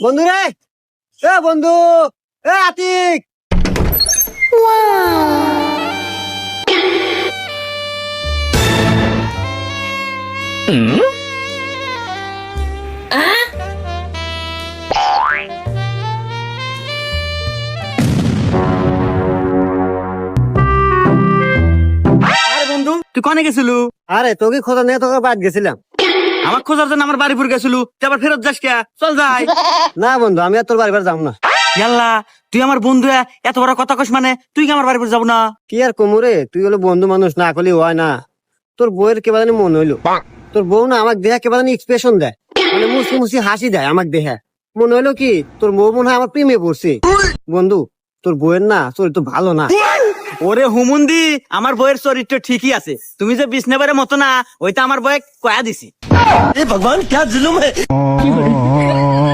বন্ধু রে এ বন্ধু এ আতিক। আরে বন্ধু তুই কনে গেছিল? আরে তোকে খোঁজা নিয়ে তোকে বাদ গেছিলাম। আমার খোঁজার জন্য আমার বাড়িপুর গেছিল তুই আবার ফেরত যাস কে? চল যাই। না বন্ধু আমি আর তোর বাড়ি বাড়ি যাব না। ইয়াল্লা তুই আমার বন্ধু এত বড় কথা কস মানে তুই কি আমার বাড়িপুর যাব না? কি আর কোমরে তুই হলো বন্ধু মানুষ না করলে হয় না। তোর বউয়ের কেবা জানি মন হইল? তোর বউ না আমাকে দেহা কেবা জানি এক্সপ্রেশন দেয়। মানে মুসি মুসি হাসি দেয় আমাকে দেহা। মনে হইল কি তোর বউ মনে হয় আমার প্রেমে পড়ছে। বন্ধু তোর বউয়ের না চরিত্র ভালো না। ওরে হুমুন্দি আমার বইয়ের চরিত্র ঠিকই আছে। তুমি যে বিষ্ণেবারে মতো না ওইটা আমার বয়ে কয়া দিছি। এ ভগবান কে জুলুম হ্যায়